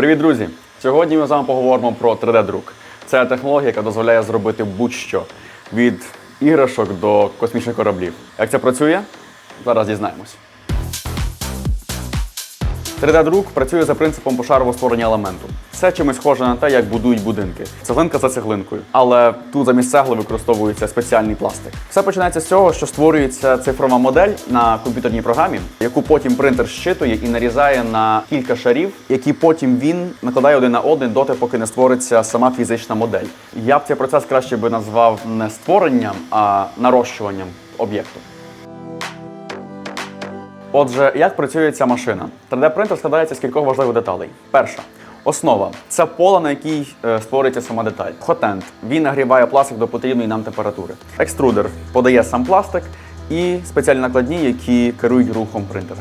Привіт, друзі! Сьогодні ми з вами поговоримо про 3D-друк. Це технологія, яка дозволяє зробити будь-що від іграшок до космічних кораблів. Як це працює? Зараз дізнаємось. 3D-друк працює за принципом пошарового створення елементу. Це чимось схоже на те, як будують будинки. Цеглинка за цеглинкою. Але тут замість цегли використовується спеціальний пластик. Все починається з цього, що створюється цифрова модель на комп'ютерній програмі, яку потім принтер щитує і нарізає на кілька шарів, які потім він накладає один на один доти, поки не створиться сама фізична модель. Я б цей процес краще би назвав не створенням, а нарощуванням об'єкту. Отже, як працює ця машина? 3D-принтер складається з кількох важливих деталей. Перша основа це поле, на якій е, створюється сама деталь. Хотент він нагріває пластик до потрібної нам температури. Екструдер подає сам пластик і спеціальні накладні, які керують рухом принтера.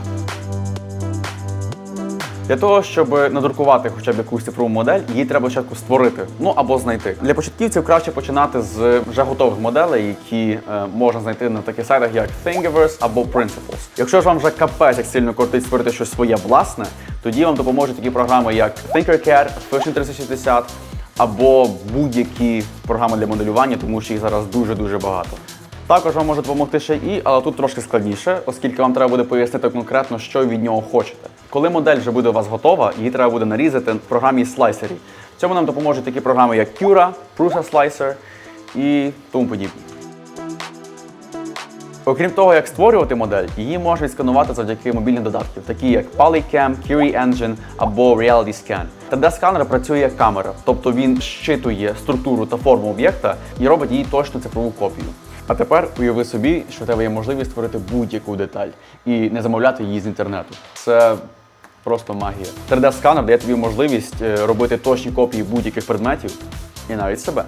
Для того, щоб надрукувати хоча б якусь цифрову модель, її треба спочатку створити, ну або знайти. Для початківців краще починати з вже готових моделей, які е, можна знайти на таких сайтах, як Thingiverse або Principles. Якщо ж вам вже капець як сильно кортить створити щось своє власне, тоді вам допоможуть такі програми, як Tinkercad, Fusion 360 або будь-які програми для моделювання, тому що їх зараз дуже дуже багато. Також вам може допомогти ще і, але тут трошки складніше, оскільки вам треба буде пояснити конкретно, що від нього хочете. Коли модель вже буде у вас готова, її треба буде нарізати в програмі Slicer. В цьому нам допоможуть такі програми, як Cura, Prusa Slicer і тому подібні. Окрім того, як створювати модель, її можна відсканувати завдяки мобільним додатків, такі як Polycam, Curie Engine або Reality Scan. 3D-сканер працює як камера, тобто він щитує структуру та форму об'єкта і робить її точну цифрову копію. А тепер уяви собі, що у тебе є можливість створити будь-яку деталь і не замовляти її з інтернету. Це просто магія. 3D-сканер дає тобі можливість е, робити точні копії будь-яких предметів і навіть себе.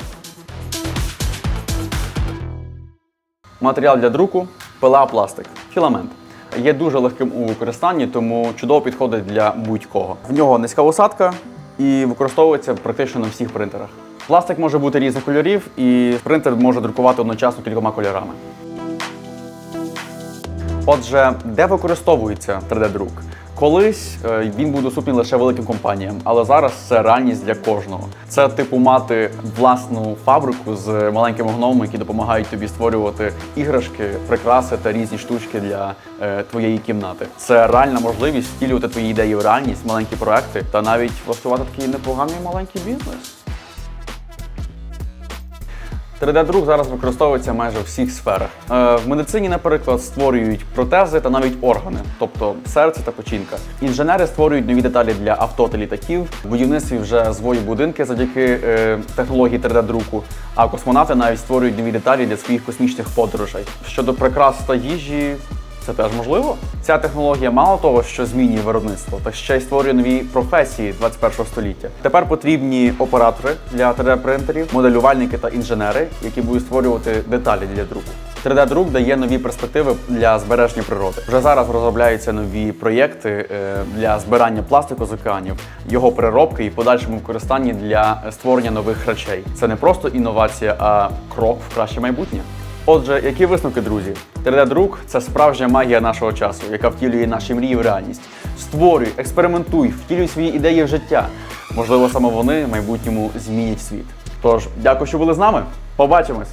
Матеріал для друку пила пластик, філамент. Є дуже легким у використанні, тому чудово підходить для будь-кого. В нього низька усадка і використовується практично на всіх принтерах. Пластик може бути різних кольорів, і принтер може друкувати одночасно кількома кольорами. Отже, де використовується 3D-друк? Колись е, він був доступний лише великим компаніям, але зараз це реальність для кожного. Це типу мати власну фабрику з маленькими гномами, які допомагають тобі створювати іграшки, прикраси та різні штучки для е, твоєї кімнати. Це реальна можливість втілювати твої ідеї в реальність, маленькі проекти та навіть влаштувати такий непоганий маленький бізнес. 3D-друк зараз використовується майже в всіх сферах. Е, В медицині, наприклад, створюють протези та навіть органи, тобто серце та печінка. Інженери створюють нові деталі для авто та літаків. В будівництві вже звої будинки завдяки е, технології 3D-друку. А космонавти навіть створюють нові деталі для своїх космічних подорожей. Щодо прикрас та їжі. Це теж можливо. Ця технологія мало того, що змінює виробництво, так ще й створює нові професії 21 століття. Тепер потрібні оператори для 3D-принтерів, моделювальники та інженери, які будуть створювати деталі для друку. 3D-друк дає нові перспективи для збереження природи. Вже зараз розробляються нові проєкти е, для збирання пластику з океанів, його переробки і подальшому використанні для створення нових речей. Це не просто інновація, а крок в краще майбутнє. Отже, які висновки, друзі? 3D-друк це справжня магія нашого часу, яка втілює наші мрії в реальність. Створюй, експериментуй, втілюй свої ідеї в життя. Можливо, саме вони в майбутньому змінять світ. Тож, дякую, що були з нами. Побачимось!